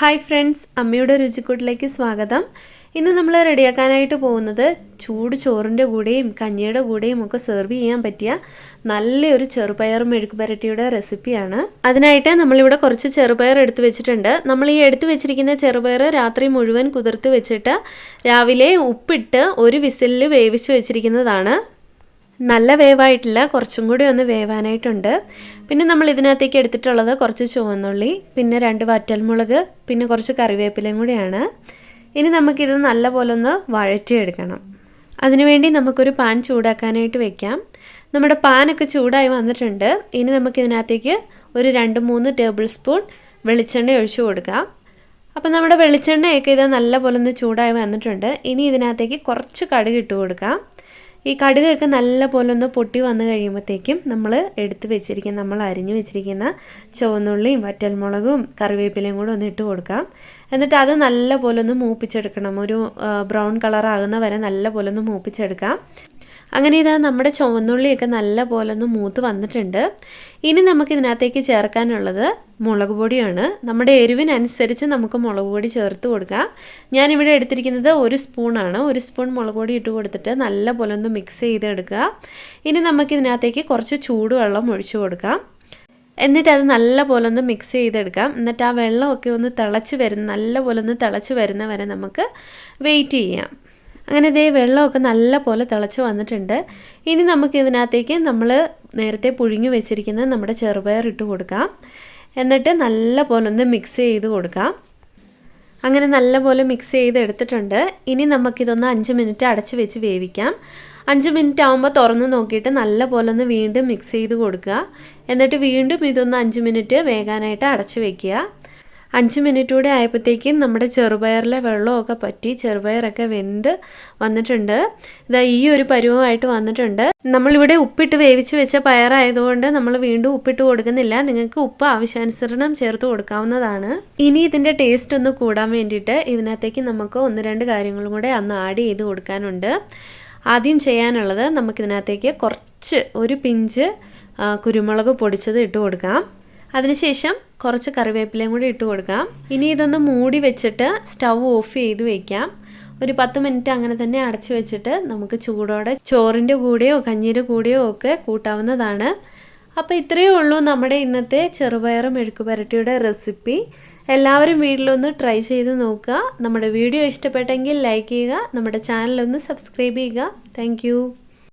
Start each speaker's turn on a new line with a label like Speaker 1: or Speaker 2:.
Speaker 1: Hi friends അമ്മയുടെ രുചിക്കൂട്ടിലേക്ക് സ്വാഗതം. ഇന്ന് നമ്മൾ റെഡിയാക്കാനായിട്ട് പോകുന്നത് ചൂട് ചോറിന്റെ കൂടെയും കഞ്ഞിയുടെ കൂടെയും ഒക്കെ സെർവ് ചെയ്യാൻ പറ്റിയ നല്ലൊരു ചെറുപയർ മെഴുക്ക് പരട്ടിയുടെ റെസിപ്പിയാണ് അതിനായിട്ട് നമ്മളിവിടെ കുറച്ച് ചെറുപയർ എടുത്തു വെച്ചിട്ടുണ്ട്. നമ്മൾ ഈ എടുത്തു വെച്ചിരിക്കുന്ന ചെറുപയർ രാത്രി മുഴുവൻ കുതിർത്ത് വെച്ചിട്ട് രാവിലെ ഉപ്പിട്ട് ഒരു വിസിലിൽ വേവിച്ച് വെച്ചിരിക്കുന്നതാണ്. നല്ല വേവായിട്ടില്ല. കുറച്ചും കൂടി ഒന്ന് വേവാനായിട്ടുണ്ട്. പിന്നെ നമ്മൾ ഇതിനകത്തേക്ക് എടുത്തിട്ടുള്ളത് കുറച്ച് ചുവന്നുള്ളി പിന്നെ രണ്ട് വറ്റൽമുളക് പിന്നെ കുറച്ച് കറിവേപ്പിലയും കൂടിയാണ്. ഇനി നമുക്കിത് നല്ലപോലെ ഒന്ന് വഴറ്റിയെടുക്കണം. അതിനുവേണ്ടി നമുക്കൊരു പാൻ ചൂടാക്കാനായിട്ട് വെക്കാം. നമ്മുടെ പാനൊക്കെ ചൂടായി വന്നിട്ടുണ്ട്. ഇനി നമുക്കിതിനകത്തേക്ക് ഒരു രണ്ട് മൂന്ന് ടേബിൾ സ്പൂൺ വെളിച്ചെണ്ണ ഒഴിച്ചു കൊടുക്കാം. അപ്പം നമ്മുടെ വെളിച്ചെണ്ണയൊക്കെ ഇത് നല്ലപോലെ ഒന്ന് ചൂടായി വന്നിട്ടുണ്ട്. ഇനി ഇതിനകത്തേക്ക് കുറച്ച് കടുക് ഇട്ട് കൊടുക്കാം. ഈ കടുകൊക്കെ നല്ല പോലെ ഒന്ന് പൊട്ടി വന്നു കഴിയുമ്പോഴത്തേക്കും നമ്മൾ എടുത്ത് വെച്ചിരിക്കുന്ന നമ്മൾ അരിഞ്ഞു വെച്ചിരിക്കുന്ന ചുവന്നുള്ളിയും വറ്റൽമുളകും കറിവേപ്പിലയും കൂടെ ഒന്ന് ഇട്ട് കൊടുക്കാം. എന്നിട്ട് അത് നല്ല പോലെ ഒന്ന് മൂപ്പിച്ചെടുക്കണം. ഒരു ബ്രൗൺ കളർ ആകുന്ന വരെ നല്ല പോലെ ഒന്ന് മൂപ്പിച്ചെടുക്കാം. അങ്ങനെ ഇതാ നമ്മുടെ ചുവന്നുള്ളിയൊക്കെ നല്ല പോലെ ഒന്ന് മൂത്ത് വന്നിട്ടുണ്ട്. ഇനി നമുക്ക് ഇതിനകത്തേക്ക് ചേർക്കാനുള്ളത് മുളക് പൊടിയാണ്. നമ്മുടെ എരിവിനനുസരിച്ച് നമുക്ക് മുളക് പൊടി ചേർത്ത് കൊടുക്കാം. ഞാനിവിടെ എടുത്തിരിക്കുന്നത് ഒരു സ്പൂണാണ്. ഒരു സ്പൂൺ മുളക് പൊടി ഇട്ട് കൊടുത്തിട്ട് നല്ല പോലെ ഒന്ന് മിക്സ് ചെയ്തെടുക്കുക. ഇനി നമുക്കിതിനകത്തേക്ക് കുറച്ച് ചൂടുവെള്ളം ഒഴിച്ചു കൊടുക്കാം. എന്നിട്ട് അത് നല്ല പോലെ ഒന്ന് മിക്സ് ചെയ്തെടുക്കാം. എന്നിട്ട് ആ വെള്ളമൊക്കെ ഒന്ന് തിളച്ച് വരുന്ന നല്ല പോലെ ഒന്ന് തിളച്ച് വരുന്ന വരെ നമുക്ക് വെയിറ്റ് ചെയ്യാം. അങ്ങനെ ഇതേ വെള്ളമൊക്കെ നല്ല പോലെ തിളച്ച് വന്നിട്ടുണ്ട്. ഇനി നമുക്കിതിനകത്തേക്ക് നമ്മൾ നേരത്തെ പുഴുങ്ങി വെച്ചിരിക്കുന്ന നമ്മുടെ ചെറുപയർ ഇട്ട് കൊടുക്കാം. എന്നിട്ട് നല്ല പോലെ ഒന്ന് മിക്സ് ചെയ്ത് കൊടുക്കാം. അങ്ങനെ നല്ല പോലെ മിക്സ് ചെയ്ത് എടുത്തിട്ടുണ്ട്. ഇനി നമുക്കിതൊന്ന് അഞ്ച് മിനിറ്റ് അടച്ച് വെച്ച് വേവിക്കാം. അഞ്ച് മിനിറ്റ് ആകുമ്പോൾ തുറന്ന് നോക്കിയിട്ട് നല്ല പോലെ ഒന്ന് വീണ്ടും മിക്സ് ചെയ്ത് കൊടുക്കുക. എന്നിട്ട് വീണ്ടും ഇതൊന്ന് അഞ്ച് മിനിറ്റ് വേകാനായിട്ട് അടച്ച് വെക്കുക. അഞ്ച് മിനിറ്റ് കൂടെ ആയപ്പോഴത്തേക്കും നമ്മുടെ ചെറുപയറിലെ വെള്ളമൊക്കെ പറ്റി ചെറുപയറൊക്കെ വെന്ത് വന്നിട്ടുണ്ട്. ഇതാ ഈ ഒരു പരുവമായിട്ട് വന്നിട്ടുണ്ട്. നമ്മളിവിടെ ഉപ്പിട്ട് വേവിച്ച് വെച്ച പയറായതുകൊണ്ട് നമ്മൾ വീണ്ടും ഉപ്പിട്ട് കൊടുക്കുന്നില്ല. നിങ്ങൾക്ക് ഉപ്പ് ആവശ്യാനുസരണം ചേർത്ത് കൊടുക്കാവുന്നതാണ്. ഇനി ഇതിന്റെ ടേസ്റ്റ് ഒന്ന് കൂടാൻ വേണ്ടിയിട്ട് ഇതിനകത്തേക്ക് നമുക്ക് ഒന്ന് രണ്ട് കാര്യങ്ങളും കൂടെ അന്ന് ആഡ് ചെയ്ത് കൊടുക്കാനുണ്ട്. ആദ്യം ചെയ്യാനുള്ളത് നമുക്കിതിനകത്തേക്ക് കുറച്ച് ഒരു പിഞ്ച് കുരുമുളക് പൊടിച്ചത് ഇട്ട് കൊടുക്കാം. അതിനുശേഷം കുറച്ച് കറിവേപ്പിലയും കൂടി ഇട്ട് കൊടുക്കാം. ഇനി ഇതൊന്ന് മൂടി വെച്ചിട്ട് സ്റ്റൗ ഓഫ് ചെയ്ത് വെക്കാം. ഒരു പത്ത് മിനിറ്റ് അങ്ങനെ തന്നെ അടച്ചു വെച്ചിട്ട് നമുക്ക് ചൂടോടെ ചോറിന്റെ കൂടെയോ കഞ്ഞീന്റെ കൂടെയോ ഒക്കെ കൂട്ടാവുന്നതാണ്. അപ്പോൾ ഇത്രയേ ഉള്ളൂ നമ്മുടെ ഇന്നത്തെ ചെറുപയർ മെഴുക്ക് പുരട്ടിയുടെ റെസിപ്പി. എല്ലാവരും വീട്ടിലൊന്ന് ട്രൈ ചെയ്ത് നോക്കുക. നമ്മുടെ വീഡിയോ ഇഷ്ടപ്പെട്ടെങ്കിൽ ലൈക്ക് ചെയ്യുക. നമ്മുടെ ചാനലൊന്ന് സബ്സ്ക്രൈബ് ചെയ്യുക. താങ്ക്